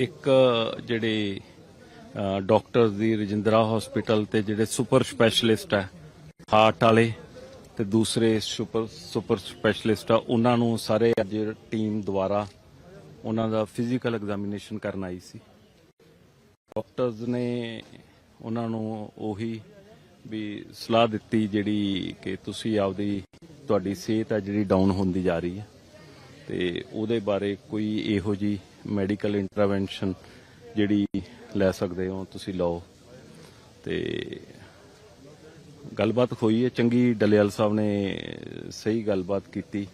ਇੱਕ ਜਿਹੜੇ ਡਾਕਟਰਸ ਦੀ ਰਜਿੰਦਰਾ ਹਸਪੀਟਲ ਤੇ ਜਿਹੜੇ ਸੁਪਰ ਸਪੈਸ਼ਲਿਸਟ ਹੈ ਹਾਰਟ ਵਾਲੇ ਤੇ ਦੂਸਰੇ ਸੁਪਰ ਸੁਪਰ ਸਪੈਸ਼ਲਿਸਟ ਆ, ਉਹਨਾਂ ਨੂੰ ਸਾਰੇ ਅੱਜ ਟੀਮ ਦੁਆਰਾ ਉਹਨਾਂ ਦਾ ਫਿਜ਼ੀਕਲ ਐਗਜ਼ਾਮੀਨੇਸ਼ਨ ਕਰਨ ਆਈ ਸੀ। ਡਾਕਟਰਸ ਨੇ ਉਹਨਾਂ ਨੂੰ ਉਹੀ ਵੀ ਸਲਾਹ ਦਿੱਤੀ ਜਿਹੜੀ ਕਿ ਤੁਸੀਂ ਆਪਦੀ, ਤੁਹਾਡੀ ਸਿਹਤ ਆ ਜਿਹੜੀ ਡਾਊਨ ਹੁੰਦੀ ਜਾ ਰਹੀ ਹੈ ਤੇ ਉਹਦੇ ਬਾਰੇ ਕੋਈ ਇਹੋ ਜੀ ਮੈਡੀਕਲ ਇੰਟਰਵੈਂਸ਼ਨ ਜਿਹੜੀ ਲੈ ਸਕਦੇ ਹੋ ਤੁਸੀਂ ਲਓ। ਤੇ ਗੱਲਬਾਤ ਹੋਈ ਹੈ। ਚੰਗੀ ਡਲਿਆਲ ਸਾਹਿਬ ਨੇ ਸਹੀ ਗੱਲਬਾਤ ਕੀਤੀ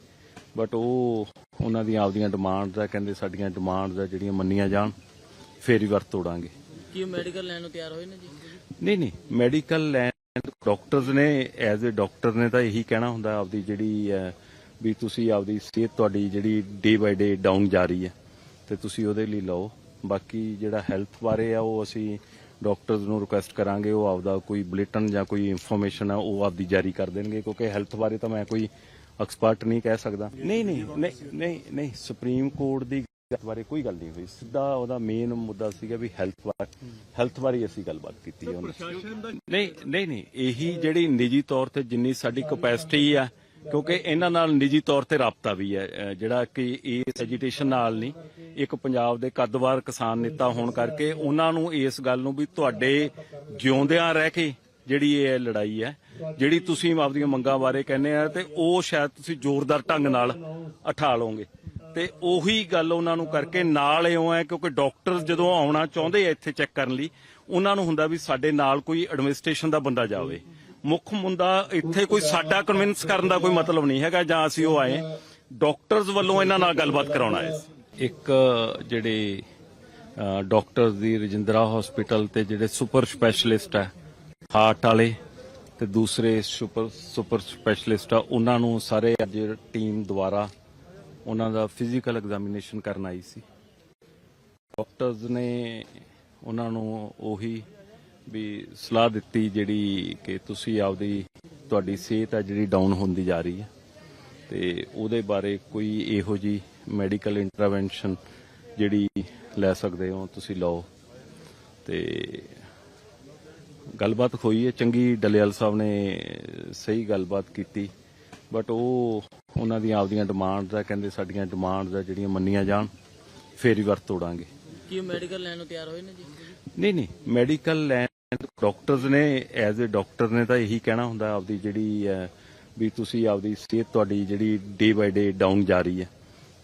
ਬਟ ਉਹ ਉਹਨਾਂ ਦੀਆਂ ਆਪਦੀਆਂ ਡਿਮਾਂਡਸ ਆ ਕਹਿੰਦੇ ਸਾਡੀਆਂ ਡਿਮਾਂਡਸ ਆ ਜਿਹੜੀਆਂ ਮੰਨੀਆਂ ਜਾਣ ਫੇਰ ਹੀ ਵਰਤ ਤੋੜਾਂਗੇ। ਕੀ ਮੈਡੀਕਲ ਲੈਣ ਨੂੰ ਤਿਆਰ ਹੋਏ ਨੇ ਜੀ? ਨਹੀਂ ਨਹੀਂ ਮੈਡੀਕਲ ਲੈਣ ਡਾਕਟਰਸ ਨੇ ਐਜ਼ ਅ ਡਾਕਟਰ ਨੇ ਤਾਂ ਇਹੀ ਕਹਿਣਾ ਹੁੰਦਾ ਆਪਦੀ ਜਿਹੜੀ ਵੀ ਤੁਸੀਂ ਆਪਦੀ ਸਿਹਤ ਤੁਹਾਡੀ ਜਿਹੜੀ ਡੇ ਬਾਈ ਡੇ ਡਾਊਨ ਜਾ ਰਹੀ ਹੈ। ਤੇ ਤੁਸੀਂ ਉਹਦੇ ਲਈ ਲਓ। ਬਾਕੀ ਜਿਹੜਾ ਹੈਲਥ ਬਾਰੇ ਆ ਉਹ ਅਸੀਂ ਡਾਕਟਰਸ ਨੂੰ ਰਿਕੁਐਸਟ ਕਰਾਂਗੇ। ਉਹ ਆਪਦਾ ਕੋਈ ਬੁਲੇਟਿਨ ਜਾਂ ਕੋਈ ਇਨਫੋਰਮੇਸ਼ਨ ਆ ਉਹ ਆਪਦੀ ਜਾਰੀ ਕਰ ਦੇਣਗੇ। ਕਿਉਂਕਿ ਹੈਲਥ ਬਾਰੇ ਤਾਂ ਮੈਂ ਕੋਈ ਐਕਸਪਰਟ ਨਹੀਂ ਕਹਿ ਸਕਦਾ। ਨਹੀਂ ਨਹੀਂ ਨਹੀਂ ਨਹੀਂ ਨਹੀਂ ਸੁਪਰੀਮ ਕੋਰਟ ਦੀ ਗੱਲ ਬਾਰੇ ਕੋਈ ਗੱਲ ਨਹੀਂ ਹੋਈ। ਸਿੱਧਾ ਉਹਦਾ ਮੇਨ ਮੁੱਦਾ ਸੀਗਾ ਵੀ ਹੈਲਥ ਬਾਰੇ ਹੈਲਥ ਬਾਰੇ ਅਸੀਂ ਗੱਲਬਾਤ ਕੀਤੀ ਹੈ ਉਹਨਾਂ। ਨਹੀਂ ਨਹੀਂ ਨਹੀਂ ਇਹੀ ਜਿਹੜੀ ਨਿੱਜੀ ਤੌਰ ਤੇ ਜਿੰਨੀ ਸਾਡੀ ਕਪੈਸਿਟੀ ਆ ਕਿਉਂਕਿ ਇਹਨਾਂ ਨਾਲ ਨਿੱਜੀ ਤੌਰ ਤੇ ਰਾਬਤਾ ਵੀ ਹੈ ਜਿਹੜਾ ਕਿ ਇਸ ਐਜੀਟੇਸ਼ਨ ਨਾਲ ਨਹੀਂ। ਇੱਕ ਪੰਜਾਬ ਦੇ ਕੱਦਵਾਰ ਕਿਸਾਨ ਨੇਤਾ ਹੋਣ ਕਰਕੇ ਉਹਨਾਂ ਨੂੰ ਇਸ ਗੱਲ ਨੂੰ ਵੀ ਤੁਹਾਡੇ ਜਿਉਂਦਿਆਂ ਰਹਿ ਕੇ ਜਿਹੜੀ ਇਹ ਲੜਾਈ ਹੈ, ਜਿਹੜੀ ਤੁਸੀਂ ਆਪਦੀਆਂ ਮੰਗਾਂ ਬਾਰੇ ਕਹਿੰਦੇ ਆ ਤੇ ਉਹ ਸ਼ਾਇਦ ਤੁਸੀਂ ਜ਼ੋਰਦਾਰ ਢੰਗ ਨਾਲ ਉਠਾ ਲਓਗੇ ਤੇ ਉਹੀ ਗੱਲ ਉਹਨਾਂ ਨੂੰ ਕਰਕੇ ਨਾਲ ਇਉਂ ਹੈ ਕਿਉਂਕਿ ਡਾਕਟਰ ਜਦੋਂ ਆਉਣਾ ਚਾਹੁੰਦੇ ਆ ਇੱਥੇ ਚੈੱਕ ਕਰਨ ਲਈ, ਉਹਨਾਂ ਨੂੰ ਹੁੰਦਾ ਵੀ ਸਾਡੇ ਨਾਲ ਕੋਈ ਐਡਮਿਨਿਸਟ੍ਰੇਸ਼ਨ ਦਾ ਬੰਦਾ ਜਾਵੇ। ਮੁੱਖ ਮੁੰਦਾ ਇੱਥੇ ਕੋਈ ਸਾਡਾ ਕਨਵਿੰਸ ਕਰਨ ਦਾ ਕੋਈ ਮਤਲਬ ਨਹੀਂ ਹੈਗਾ ਜਾਂ ਅਸੀਂ ਉਹ ਆਏ ਡਾਕਟਰਸ ਵੱਲੋਂ ਇਹਨਾਂ ਨਾਲ ਗੱਲਬਾਤ ਕਰਾਉਣਾ ਹੈ ਇੱਕ ਜਿਹੜੇ ਡਾਕਟਰਸ ਦੀ ਰਜਿੰਦਰਾ ਹਸਪੀਟਲ ਤੇ ਜਿਹੜੇ ਸੁਪਰ ਸਪੈਸ਼ਲਿਸਟ ਹੈ ਹਾਰਟ ਵਾਲੇ ਤੇ ਦੂਸਰੇ ਸੁਪਰ ਸੁਪਰ ਸਪੈਸ਼ਲਿਸਟ ਆ, ਉਹਨਾਂ ਨੂੰ ਸਾਰੇ ਅੱਜ ਟੀਮ ਦੁਆਰਾ ਉਹਨਾਂ ਦਾ ਫਿਜ਼ੀਕਲ ਐਗਜ਼ਾਮੀਨੇਸ਼ਨ ਕਰਨ ਆਈ ਸੀ। ਡਾਕਟਰਸ ਨੇ ਉਹਨਾਂ ਨੂੰ ਉਹੀ ਵੀ ਸਲਾਹ ਦਿੱਤੀ ਜਿਹੜੀ ਕਿ ਤੁਸੀਂ ਆਪਦੀ ਤੁਹਾਡੀ ਸਿਹਤ ਹੈ ਜਿਹੜੀ ਡਾਊਨ ਹੁੰਦੀ ਜਾ ਰਹੀ ਹੈ। ਤੇ ਉਹਦੇ ਬਾਰੇ ਕੋਈ ਇਹੋ ਜੀ ਮੈਡੀਕਲ ਇੰਟਰਵੈਂਸ਼ਨ ਜਿਹੜੀ ਲੈ ਸਕਦੇ ਹੋ ਤੁਸੀਂ ਲਓ। ਤੇ ਗੱਲਬਾਤ ਹੋਈ ਹੈ ਚੰਗੀ ਡਲਿਆਲ ਸਾਹਿਬ ਨੇ ਸਹੀ ਗੱਲਬਾਤ ਕੀਤੀ ਬਟ ਉਹ ਉਹਨਾਂ ਦੀਆਂ ਆਪਦੀਆਂ ਡਿਮਾਂਡਸ ਆ ਕਹਿੰਦੇ ਸਾਡੀਆਂ ਡਿਮਾਂਡਸ ਆ ਜਿਹੜੀਆਂ ਮੰਨੀਆਂ ਜਾਣ ਫੇਰ ਹੀ ਵਰਤ ਤੋੜਾਂਗੇ। ਕੀ ਮੈਡੀਕਲ ਲੈਣ ਨੂੰ ਤਿਆਰ ਹੋਏ ਨੇ ਜੀ? ਨਹੀਂ ਨਹੀਂ ਮੈਡੀਕਲ ਲੈਣ ਡਾਕਟਰਸ ਨੇ ਐਜ਼ ਅ ਡਾਕਟਰ ਨੇ ਤਾਂ ਇਹੀ ਕਹਿਣਾ ਹੁੰਦਾ ਆਪਦੀ ਜਿਹੜੀ ਵੀ ਤੁਸੀਂ ਆਪਦੀ ਸਿਹਤ ਤੁਹਾਡੀ ਜਿਹੜੀ ਡੇ ਬਾਈ ਡੇ ਡਾਊਨ ਜਾ ਰਹੀ ਹੈ,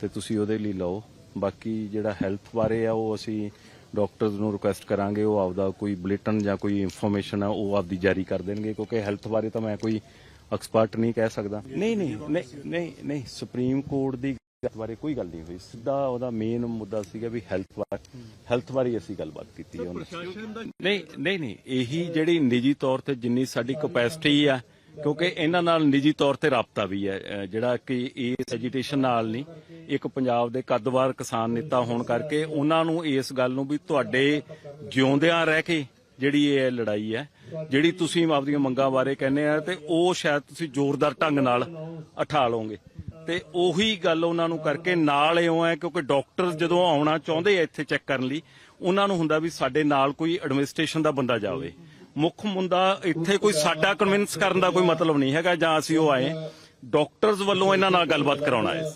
ਤੇ ਤੁਸੀਂ ਉਹਦੇ ਲਈ ਲਓ। ਬਾਕੀ ਜਿਹੜਾ ਹੈਲਥ ਬਾਰੇ ਆ, ਉਹ ਅਸੀਂ ਡਾਕਟਰਸ ਨੂੰ ਰਿਕੁਐਸਟ ਕਰਾਂਗੇ, ਉਹ ਆਪਦਾ ਕੋਈ ਬੁਲੇਟਨ ਜਾਂ ਕੋਈ ਇਨਫੋਰਮੇਸ਼ਨ ਆ, ਉਹ ਆਪਦੀ ਜਾਰੀ ਕਰ ਦੇਣਗੇ, ਕਿਉਂਕਿ ਹੈਲਥ ਬਾਰੇ ਤਾਂ ਮੈਂ ਕੋਈ ਐਕਸਪਰਟ ਨਹੀਂ ਕਹਿ ਸਕਦਾ। ਨਹੀਂ ਨਹੀਂ ਨਹੀਂ ਨਹੀਂ, ਸੁਪਰੀਮ ਕੋਰਟ ਦੀ ਗੱਲ ਬਾਰੇ ਕੋਈ ਗੱਲ ਨਹੀਂ ਹੋਈ। ਸਿੱਧਾ ਉਹਦਾ ਮੇਨ ਮੁੱਦਾ ਸੀਗਾ ਵੀ ਹੈਲਥ ਬਾਰੇ। ਹੈਲਥ ਬਾਰੇ ਅਸੀਂ ਗੱਲਬਾਤ ਕੀਤੀ ਹੈ ਨਹੀਂ ਨਹੀਂ ਨਹੀਂ, ਇਹੀ ਜਿਹੜੀ ਨਿੱਜੀ ਤੌਰ ਤੇ ਜਿੰਨੀ ਸਾਡੀ ਕਪੈਸਿਟੀ ਆ, ਕਿਉਂਕਿ ਇਹਨਾਂ ਨਾਲ ਨਿੱਜੀ ਤੌਰ ਤੇ ਰਾਬਤਾ ਵੀ ਹੈ ਜਿਹੜਾ ਕਿ ਇਸ ਐਜੀਟੇਸ਼ਨ ਨਾਲ ਨਹੀਂ, ਇੱਕ ਪੰਜਾਬ ਦੇ ਕੱਦਵਾਰ ਕਿਸਾਨ ਨੇਤਾ ਹੋਣ ਕਰਕੇ ਉਹਨਾਂ ਨੂੰ ਇਸ ਗੱਲ ਨੂੰ ਵੀ ਤੁਹਾਡੇ ਜਿਉਂਦਿਆਂ ਰਹਿ ਕੇ ਜਿਹੜੀ ਇਹ ਲੜਾਈ ਹੈ, ਜਿਹੜੀ ਤੁਸੀਂ ਆਪਦੀਆਂ ਮੰਗਾਂ ਬਾਰੇ ਕਹਿੰਦੇ ਆ, ਤੇ ਉਹ ਸ਼ਾਇਦ ਤੁਸੀਂ ਜ਼ੋਰਦਾਰ ਢੰਗ ਨਾਲ ਉਠਾ ਲਓਗੇ। ਤੇ ਉਹੀ ਗੱਲ ਉਹਨਾਂ ਨੂੰ ਕਰਕੇ ਨਾਲ ਇਉਂ ਹੈ ਕਿਉਂਕਿ ਡਾਕਟਰ ਜਦੋਂ ਆਉਣਾ ਚਾਹੁੰਦੇ ਆ ਇੱਥੇ ਚੈੱਕ ਕਰਨ ਲਈ, ਉਹਨਾਂ ਨੂੰ ਹੁੰਦਾ ਵੀ ਸਾਡੇ ਨਾਲ ਕੋਈ ਐਡਮਿਨਿਸਟ੍ਰੇਸ਼ਨ ਦਾ ਬੰਦਾ ਜਾਵੇ। ਮੁੱਖ ਮੁੰਦਾ ਇੱਥੇ ਕੋਈ ਸਾਡਾ ਕਨਵਿੰਸ ਕਰਨ ਦਾ ਕੋਈ ਮਤਲਬ ਨਹੀਂ ਹੈਗਾ ਜਾਂ ਅਸੀਂ ਉਹ ਆਏ। ਡਾਕਟਰਸ ਵੱਲੋਂ ਇਹਨਾਂ ਨਾਲ ਗੱਲਬਾਤ ਕਰਾਉਣਾ ਹੈ